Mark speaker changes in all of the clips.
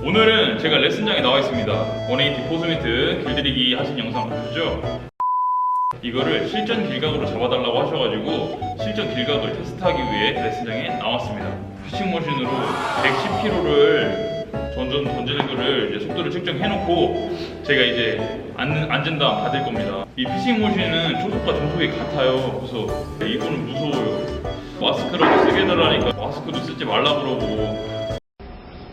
Speaker 1: 오늘은 제가 레슨장에 나와 있습니다. 180 포스미트 길들이기 하신 영상 보셨죠? 이거를 실전 길각으로 잡아달라고 하셔가지고 실전 길각을 테스트하기 위해 레슨장에 나왔습니다. 피칭 머신으로 110km를 던전 던지는 거를 이제 속도를 측정해놓고 제가 이제 앉는, 앉은 다음 받을 겁니다. 이 피칭 머신은 초속과 중속이 같아요. 그래서 이거는 무서워요. 마스크라도 쓰게 해달라니까 마스크도 쓰지 말라 그러고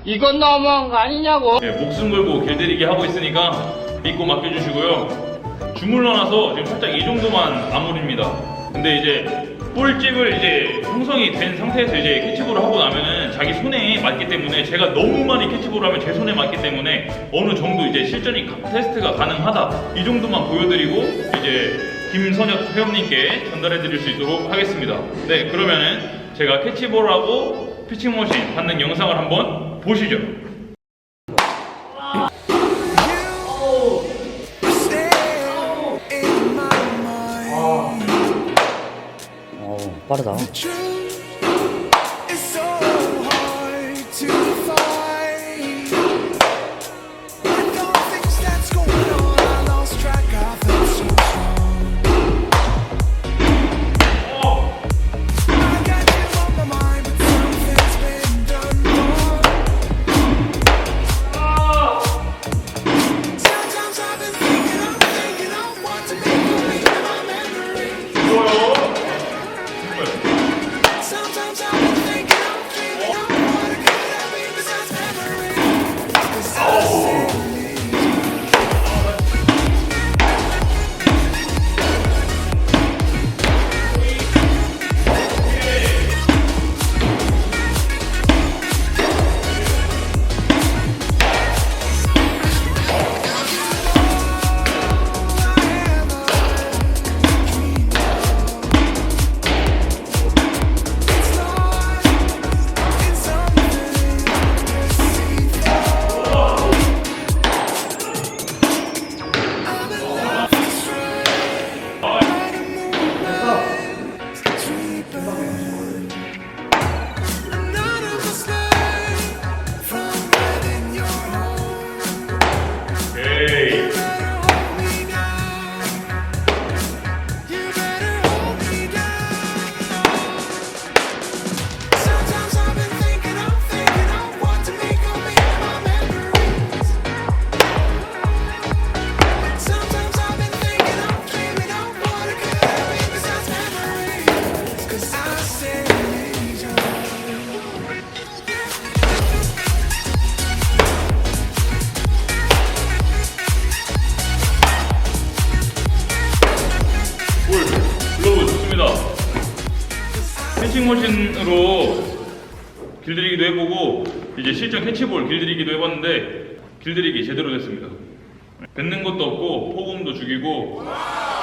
Speaker 2: 이건 너무한 거 아니냐고.
Speaker 1: 네, 목숨 걸고 길들이기 하고 있으니까 믿고 맡겨주시고요. 주물러놔서 지금 살짝 이 정도만 아물입니다. 근데 이제 볼집을 이제 형성이 된 상태에서 이제 캐치볼을 하고 나면은 자기 손에 맞기 때문에 제가 너무 많이 캐치볼을 하면 제 손에 맞기 때문에 어느 정도 이제 실전이 가- 테스트가 가능하다 이 정도만 보여드리고 이제 김선혁 회원님께 전달해 드릴 수 있도록 하겠습니다. 네, 그러면은 제가 캐치볼하고 피칭머신 받는 영상을 한번 보시죠.
Speaker 3: 어, 빠르다.
Speaker 1: 볼, 글로브 좋습니다. 캐칭머신으로 길들이기도 해보고 이제 실전 캐치볼 길들이기도 해봤는데 길들이기 제대로 됐습니다. 뱉는 것도 없고 폭음도 죽이고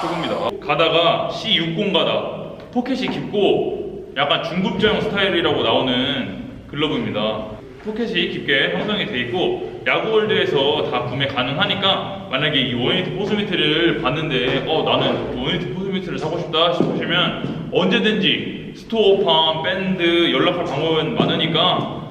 Speaker 1: 최고입니다. 가다가 C60 가다 포켓이 깊고 약간 중급자형 스타일이라고 나오는 글러브입니다. 포켓이 깊게 형성이 돼 있고 야구월드에서 다 구매 가능하니까 만약에 이 원에이트 포스미트를 봤는데 어 나는 원에이트 포스미트를 사고 싶다 싶으시면 언제든지 스토어팜 밴드 연락할 방법은 많으니까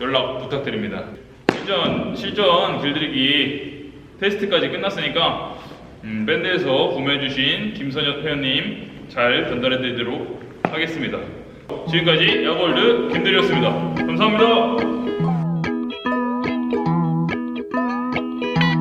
Speaker 1: 연락 부탁드립니다. 실전 실전 길들이기 테스트까지 끝났으니까 음, 밴드에서 구매해주신 김선혁 회원님 잘 전달해드리도록 하겠습니다. 지금까지 야구월드 김대리였습니다. 감사합니다.